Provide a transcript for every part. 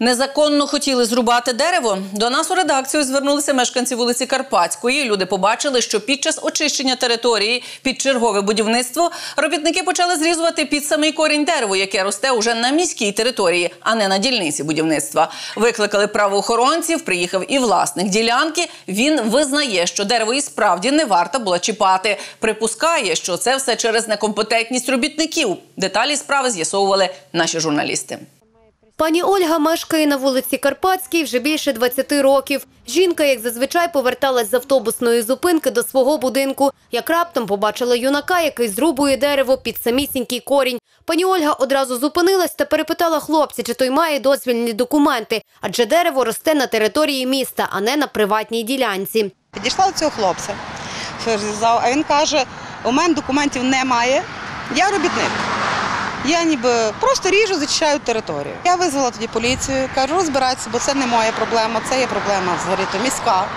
Незаконно хотіли зрубати дерево. До нас у редакцію звернулися мешканці вулиці Карпатської. Люди побачили, що під час очищення території під чергове будівництво робітники почали зрізувати під самий корінь дерево, яке росте уже на міській території, а не на дільниці будівництва. Викликали правоохоронців. Приїхав і власник ділянки. Він визнає, що дерево і справді не варто було чіпати. Припускає, що це все через некомпетентність робітників. Деталі справи з'ясовували наші журналісти. Пані Ольга мешкає на вулиці Карпатській вже більше 20 років. Жінка, як зазвичай, поверталась з автобусної зупинки до свого будинку, як раптом побачила юнака, який зрубує дерево під самісінький корінь. Пані Ольга одразу зупинилась та перепитала хлопця, чи той має дозвільні документи, адже дерево росте на території міста, а не на приватній ділянці. Підійшла до цього хлопця, а він каже: у мене документів немає, я робітник. Я ніби просто ріжу, зачищаю територію. Я визвала тоді поліцію, кажу, розбирайтеся, бо це не моя проблема, це є проблема взагалі то міська.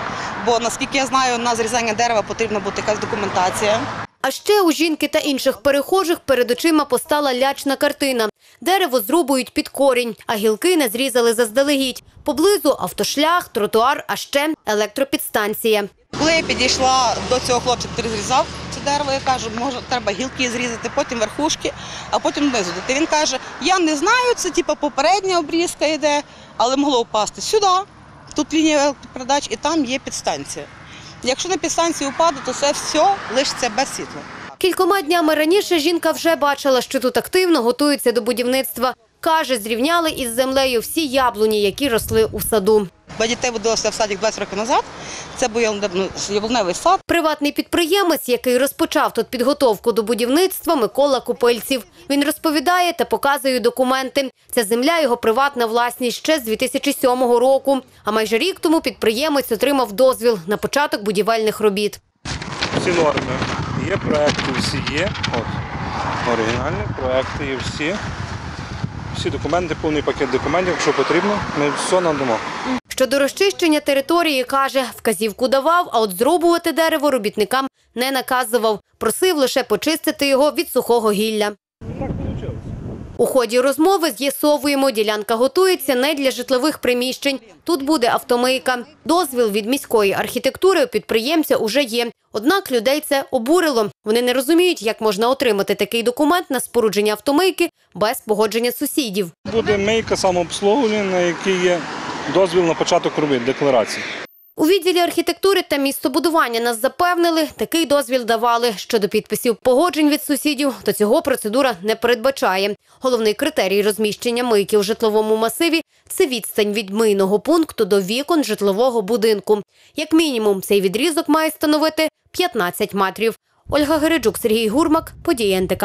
Бо наскільки я знаю, на зрізання дерева потрібна бути якась документація. А ще у жінки та інших перехожих перед очима постала лячна картина. Дерево зрубують під корінь, а гілки не зрізали заздалегідь. Поблизу автошлях, тротуар, а ще електропідстанція. Коли я підійшла до цього хлопця, який зрізав дерево, я кажу, може, треба гілки зрізати, потім верхушки, а потім внизу. дати. Він каже, я не знаю, це типу, попередня обрізка йде, але могло впасти сюди. Тут лінія електропередач і там є підстанція. Якщо на підстанцію впаде, то це все лишиться без світла. Кількома днями раніше жінка вже бачила, що тут активно готуються до будівництва. Каже, зрівняли із землею всі яблуні, які росли у саду. Бо дітей водилося в садик 20 років назад. Це був ну, яблуневий сад. Приватний підприємець, який розпочав тут підготовку до будівництва, Микола Купильців. Він розповідає та показує документи. Ця земля його приватна власність ще з 2007 року. А майже рік тому підприємець отримав дозвіл на початок будівельних робіт. всі норми. Є проекти, всі є. От. Оригінальні проекти є всі. Всі документи, повний пакет документів, якщо потрібно, ми все надамо. Щодо розчищення території, каже, вказівку давав, а от зрубувати дерево робітникам не наказував. Просив лише почистити його від сухого гілля. У ході розмови з'ясовуємо, ділянка готується не для житлових приміщень. Тут буде автомийка. Дозвіл від міської архітектури у підприємця уже є. Однак людей це обурило. Вони не розуміють, як можна отримати такий документ на спорудження автомийки без погодження сусідів. Буде мейка самообслуговування, на є дозвіл на початок робіт, декларації. У відділі архітектури та містобудування нас запевнили, такий дозвіл давали. Щодо підписів погоджень від сусідів, то цього процедура не передбачає. Головний критерій розміщення мийки у житловому масиві це відстань від мийного пункту до вікон житлового будинку. Як мінімум, цей відрізок має становити 15 метрів. Ольга Гереджук, Сергій Гурмак, події НТК.